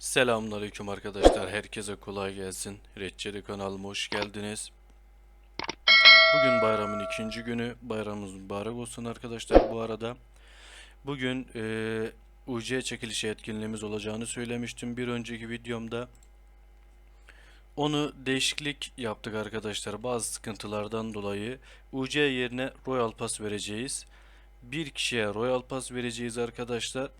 Selamünaleyküm arkadaşlar. Herkese kolay gelsin. Reçeli kanalıma hoş geldiniz. Bugün bayramın ikinci günü. Bayramımız mübarek olsun arkadaşlar bu arada. Bugün eee UC çekilişi etkinliğimiz olacağını söylemiştim bir önceki videomda. Onu değişiklik yaptık arkadaşlar. Bazı sıkıntılardan dolayı UC yerine Royal Pass vereceğiz. Bir kişiye Royal Pass vereceğiz arkadaşlar.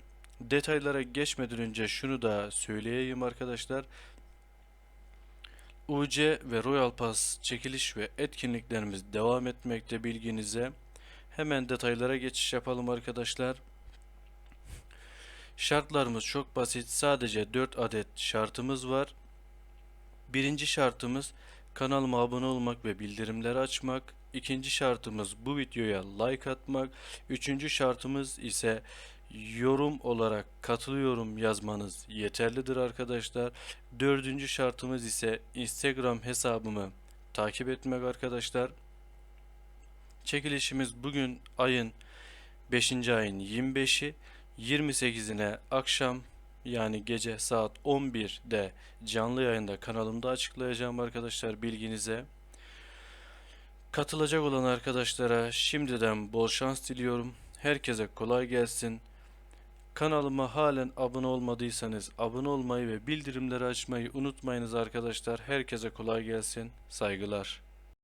Detaylara geçmeden önce şunu da söyleyeyim arkadaşlar. UC ve Royal Pass çekiliş ve etkinliklerimiz devam etmekte bilginize. Hemen detaylara geçiş yapalım arkadaşlar. Şartlarımız çok basit. Sadece 4 adet şartımız var. Birinci şartımız kanalıma abone olmak ve bildirimleri açmak. İkinci şartımız bu videoya like atmak. Üçüncü şartımız ise yorum olarak katılıyorum yazmanız yeterlidir arkadaşlar. Dördüncü şartımız ise Instagram hesabımı takip etmek arkadaşlar. Çekilişimiz bugün ayın 5. ayın 25'i 28'ine akşam yani gece saat 11'de canlı yayında kanalımda açıklayacağım arkadaşlar bilginize. Katılacak olan arkadaşlara şimdiden bol şans diliyorum. Herkese kolay gelsin. Kanalıma halen abone olmadıysanız abone olmayı ve bildirimleri açmayı unutmayınız arkadaşlar. Herkese kolay gelsin. Saygılar.